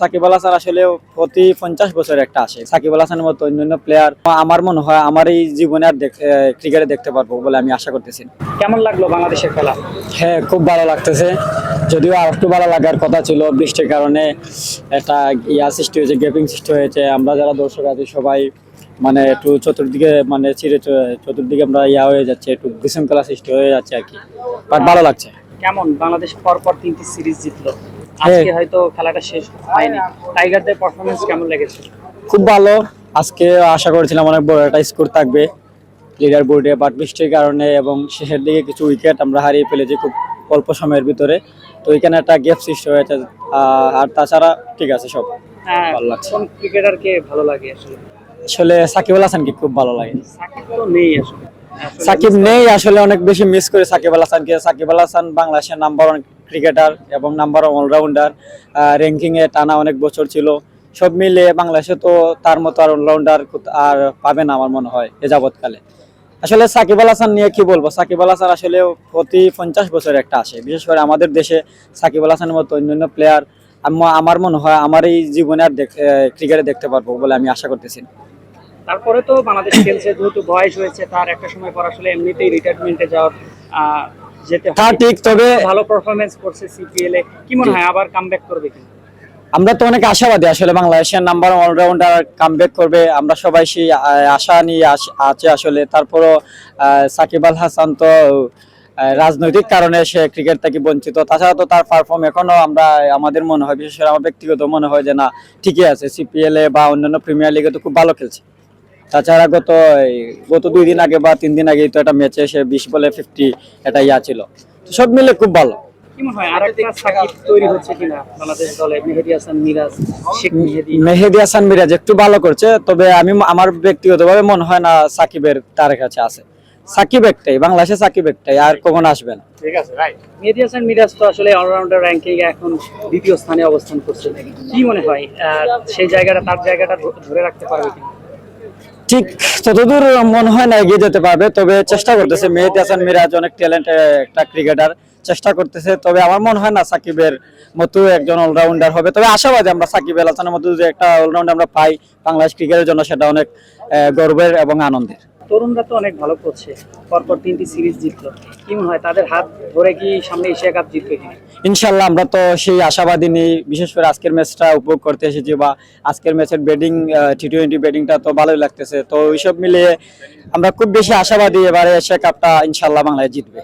সাকিব আল হাসান আসলে প্রতি পঞ্চাশ বছর একটা আসে। সাকিব আল হাসানের মতো অন্যান্য প্লেয়ার আমার মনে হয় আমার এই জীবনে আর ক্রিকেটে দেখতে পারব বলে আমি আশা করতেছি। কেমন লাগল বাংলাদেশের খেলা? হ্যাঁ খুব ভালো লাগতেছে। যদিও আর একটু ভালো লাগার কথা ছিল বৃষ্টির কারণে একটা ইয়া সৃষ্টি হয়েছে গ্যাপিং সৃষ্টি হয়েছে। আমরা যারা দর্শক আছি সবাই মানে একটু চতুর্দিকে মানে চিরে চতুর্দিকে আমরা ইয়া হয়ে যাচ্ছে একটু বিশৃঙ্খলা সৃষ্টি হয়ে যাচ্ছে আর কি। বাট ভালো লাগছে। কেমন? বাংলাদেশ পরপর তিনটি সিরিজ জিতলো। আজকে হয়তো খেলাটা শেষ হয়নি। টাইগারদের পারফরমেন্স কেমন লেগেছে? খুব ভালো। আজকে আশা করেছিলাম অনেক বড় একটা স্কোর থাকবে লিডার বোর্ডে বাট বৃষ্টির কারণে এবং শেষের দিকে কিছু উইকেট আমরা হারিয়ে ফেলেছি খুব অল্প সময়ের ভিতরে। তো এখানে একটা গ্যাপ সৃষ্টি হয়েছে আর তাছাড়া ঠিক আছে সব। হ্যাঁ, ভালো লাগছে। কোন ক্রিকেটারকে ভালো লাগে আসলে? আসলে সাকিব আল হাসানকে খুব ভালো লাগে। সাকিব তো নেই আসলে। সাকিব নেই আসলে অনেক বেশি মিস করে সাকিব আল হাসানকে। সাকিব আল হাসান বাংলাদেশের নাম্বার ওয়ান ক্রিকেটার এবং নাম্বার অলরাউন্ডার র্যাঙ্কিং এ টানা অনেক বছর ছিল। সব মিলিয়ে বাংলাদেশে তো তার মতো আর অলরাউন্ডার আর পাবে না আমার মনে হয় এ যাবৎকালে। আসলে সাকিব আল হাসান নিয়ে কি বলব? সাকিব আল হাসান আসলে প্রতি পঞ্চাশ বছর একটা আসে। বিশেষ করে আমাদের দেশে সাকিব আল হাসানের মতো অন্যান্য প্লেয়ার আমার মনে হয় আমার এই জীবনে আর ক্রিকেটে দেখতে পারব বলে আমি আশা করতেছি। তারপরে তো বাংলাদেশ খেলছে, যেহেতু বয়স হয়েছে, তার একটা সময় পর আসলে এমনিতেই রিটায়ারমেন্টে যাওয়ার যেতে তা ঠিক তবে ভালো পারফরমেন্স করছে সিপিএল এ। কি মনে হয় আবার কামব্যাক করবে কি আমরা তো অনেক আশাবাদী আসলে বাংলাদেশের নাম্বার অলরাউন্ডার কামব্যাক করবে। আমরা সবাই সেই আশা নিয়ে আছে আসলে। তারপরও সাকিব আল হাসান তো রাজনৈতিক কারণে সে ক্রিকেট থেকে বঞ্চিত। তাছাড়া তো তার পারফর্ম এখনও আমরা আমাদের মনে হয় বিশেষ করে আমার ব্যক্তিগত মনে হয় যে না ঠিকই আছে। সিপিএল এ বা অন্যান্য প্রিমিয়ার লিগে তো খুব ভালো খেলছে। তাছাড়া গত গত দুই দিন আগে বা তিন দিন আগে তো একটা ম্যাচে সে বিশ বলে ফিফটি এটা ইয়া ছিল। তো সব মিলে খুব ভালো। কি মনে হয় আরেকটা সাকিব তৈরি হচ্ছে কিনা বাংলাদেশ দলে? মেহেদি হাসান মিরাজ শেখ মেহেদি মেহেদি হাসান মিরাজ একটু ভালো করছে তবে আমি আমার ব্যক্তিগতভাবে মনে হয় না সাকিবের তার কাছে আছে। সাকিব একটাই বাংলাদেশে সাকিব একটাই আর কখনো আসবে না। মেহেদি হাসান মিরাজ তো আসলে অলরাউন্ডার র্যাঙ্কিং এখন দ্বিতীয় স্থানে অবস্থান করছে কি মনে হয় সেই জায়গাটা তার জায়গাটা ধরে রাখতে পারবে কিনা? ঠিক ততদূর মনে হয় না এগিয়ে যেতে পারবে, তবে চেষ্টা করতেছে। মেহেদি হাসান মিরাজ অনেক ট্যালেন্ট একটা ক্রিকেটার চেষ্টা করতেছে। তবে আমার মনে হয় না সাকিবের মতো একজন অলরাউন্ডার হবে। তবে আশাবাদী আমরা সাকিব আল হাসানের মতো যদি একটা অলরাউন্ডার আমরা পাই বাংলাদেশ ক্রিকেটের জন্য, সেটা অনেক গর্বের এবং আনন্দের। তরুণরা তো অনেক ভালো করছে। পরপর তিনটি সিরিজ জিতলো। কি মনে হয়, তাদের হাত ধরে কি সামনে এশিয়া কাপ জিতবে কিনা? ইনশাল্লাহ, আমরা তো সেই আশাবাদী নেই। বিশেষ করে আজকের ম্যাচটা উপভোগ করতে এসেছি বা আজকের ম্যাচের ব্যাটিং টি টোয়েন্টি ব্যাটিংটা তো ভালোই লাগতেছে। তো ওইসব মিলিয়ে আমরা খুব বেশি আশাবাদী এবারে এশিয়া কাপটা ইনশাল্লাহ বাংলায় জিতবে।